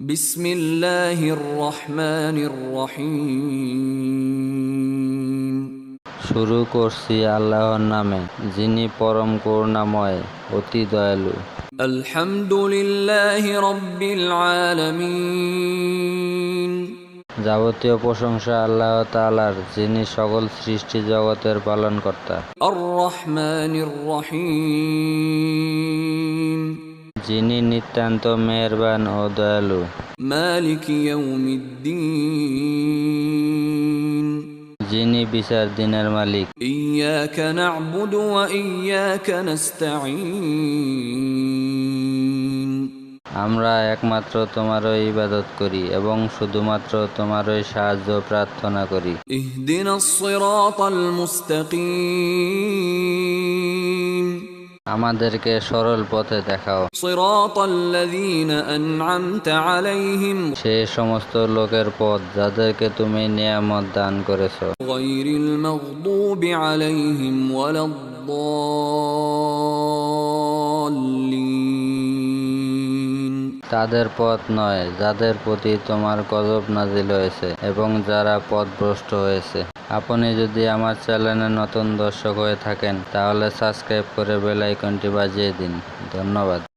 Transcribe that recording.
বিসমিল্লাহির রহমানির রহিম। শুরু করছি আল্লাহর নামে যিনি পরম করুণাময় অতি দয়ালু। আলহামদুলিল্লাহি রব্বিল আলামিন। যাবতীয় প্রশংসা আল্লাহ তাআলার যিনি সকল সৃষ্টি জগতের পালনকর্তা। আর রহমানির রহিম। যিনি নিতান্ত মেহরবান ও দয়ালু। যিনি বিচার দিনের মালিক। আমরা একমাত্র তোমারই ইবাদত করি এবং শুধুমাত্র তোমারই সাহায্য প্রার্থনা করি। ইহদিনাস সিরাতাল মুস্তাকিম। আমাদেরকে সরল পথে দেখাও صراط الذين أنعمت عليهم সে সমস্ত লোকের পথ যাদেরকে তুমি নিয়ামত দান করেছ غير المغضوب عليهم ولا الضالين তাদের পথ নয়, যাদের প্রতি তোমার গজব নাজিল হয়েছে এবং যারা পথ ভ্রষ্ট হয়েছে। আপনি যদি আমার চ্যানেলে নতুন দর্শক হয়ে থাকেন, তাহলে সাবস্ক্রাইব করে বেল আইকনটি বাজিয়ে দিন। ধন্যবাদ।